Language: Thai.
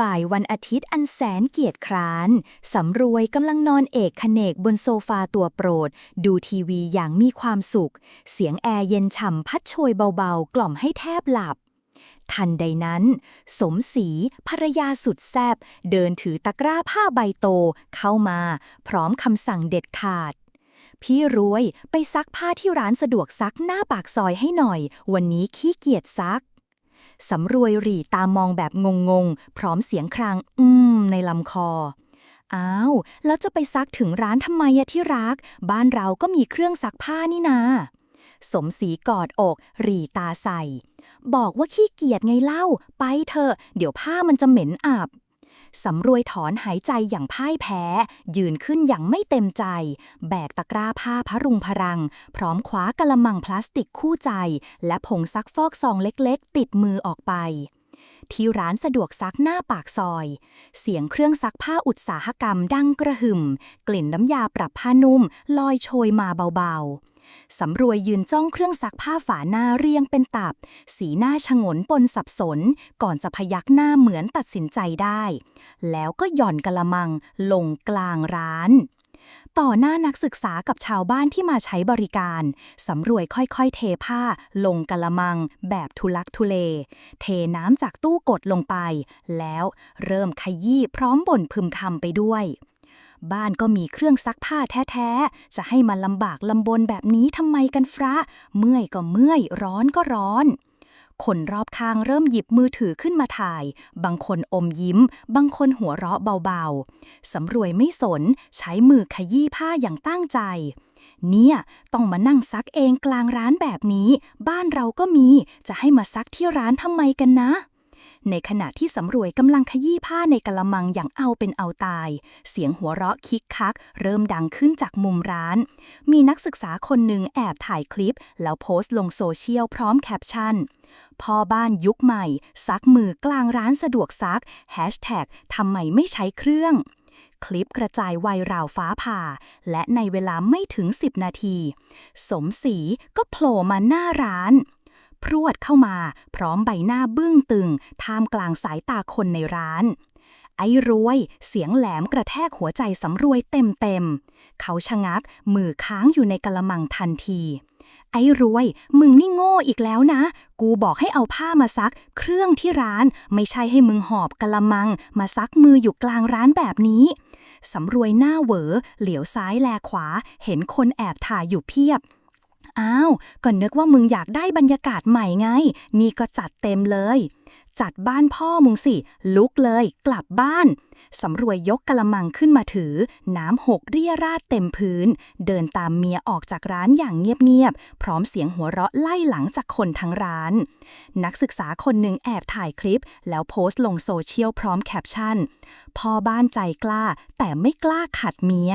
บ่ายวันอาทิตย์อันแสนเกียรติคร้าน สำรวยกำลังนอนเอกขเนกบนโซฟาตัวโปรด ดูทีวีอย่างมีความสุข เสียงแอร์เย็นฉ่ำพัดโชยเบาๆ กล่อมให้แทบหลับ ทันใดนั้น สมศรีภรรยาสุดแซบเดินถือตะกร้าผ้าใบโตเข้ามา พร้อมคำสั่งเด็ดขาดพี่รวยไปซักผ้าที่ร้านสะดวกซักหน้าปากซอยให้หน่อย วันนี้ขี้เกียจซัก สำรวยหรี่ตามองแบบงงๆ พร้อมเสียงคราง อืม ในลำคอ อ้าว แล้วจะไปซักถึงร้านทำไมอะที่รัก บ้านเราก็มีเครื่องซักผ้านี่นาสมศรีกอดอก หรี่ตาใส่ บอกว่าขี้เกียจไงเล่า ไปเถอะ เดี๋ยวผ้ามันจะเหม็นอับ สำรวยถอนหายใจอย่างพ่ายแพ้ ยืนขึ้นอย่างไม่เต็มใจ แบกตะกร้าผ้าพรุงพรัง พร้อมคว้ากระมังพลาสติกคู่ใจ และผงซักฟอกซองเล็กๆ ติดมือออกไป ที่ร้านสะดวกซักหน้าปากซอย เสียงเครื่องซักผ้าอุตสาหกรรมดังกระหึ่ม กลิ่นน้ำยาปรับผ้านุ่ม ลอยโชยมาเบาๆ สำรวยยืนจ้องเครื่องซักผ้าฝาหน้าเรียงเป็นตับ สีหน้าชงนปนสับสน ก่อนจะพยักหน้าเหมือนตัดสินใจได้ แล้วก็หย่อนกะละมังลงกลางร้าน ต่อหน้านักศึกษากับชาวบ้านที่มาใช้บริการ สำรวยค่อยๆ เทผ้า ลงกะละมัง แบบทุลักทุเล เทน้ำจากตู้กดลงไป แล้วเริ่มขยี้พร้อมบ่นพึมพำไปด้วย บ้านก็มีเครื่องซักผ้าแท้ๆ จะให้มันลำบากลำบนแบบนี้ทำไมกันฟระเมื่อยก็เมื่อย ร้อนก็ร้อน คนรอบข้างเริ่มหยิบมือถือขึ้นมาถ่าย บางคนอมยิ้ม บางคนหัวเราะเบาๆ สำรวยไม่สน ใช้มือขยี้ผ้าอย่างตั้งใจเนี่ยต้องมานั่งซักเองกลางร้านแบบนี้ บ้านเราก็มี จะให้มาซักที่ร้านทำไมกันนะ ในขณะที่สำรวยกำลังขยี้ผ้าในกละมังอย่างเอาเป็นเอาตาย เสียงหัวเราะคิกคัก เริ่มดังขึ้นจากมุมร้าน มีนักศึกษาคนหนึ่งแอบถ่ายคลิป แล้วโพสต์ลงโซเชียลพร้อมแคปชั่นพ่อบ้านยุคใหม่ ซักมือกลางร้านสะดวกซักแฮชแท็กทำไมไม่ใช้เครื่องคลิปกระจายไวราวฟ้าผ่า และในเวลาไม่ถึง 10 นาที สมศรีก็โผล่มาหน้าร้าน พรวดเข้ามา พร้อมใบหน้าบึ้งตึง ท่ามกลางสายตาคนในร้าน ไอ้รวย เสียงแหลมกระแทกหัวใจสำรวยเต็มเต็ม เขาชะงัก มือค้างอยู่ในกะละมังทันที ไอ้รวย มึงนี่โง่อีกแล้วนะ กูบอกให้เอาผ้ามาซัก เครื่องที่ร้าน ไม่ใช่ให้มึงหอบกะละมัง มาซักมืออยู่กลางร้านแบบนี้สำรวยหน้าเหวอ เหลียวซ้ายแลขวา เห็นคนแอบถ่ายอยู่เพียบ อ้าว ก็นึกว่ามึงอยากได้บรรยากาศใหม่ไง นี่ก็จัดเต็มเลย จัดบ้านพ่อมึงสิ ลุกเลย กลับบ้าน สำรวยยกกะละมังขึ้นมาถือ น้ำหกเรียราดเต็มพื้น เดินตามเมียออกจากร้านอย่างเงียบๆ พร้อมเสียงหัวเราะไล่หลังจากคนทั้งร้าน นักศึกษาคนหนึ่งแอบถ่ายคลิป แล้วโพสต์ลงโซเชียลพร้อมแคปชั่น พ่อบ้านใจกล้า แต่ไม่กล้าขัดเมีย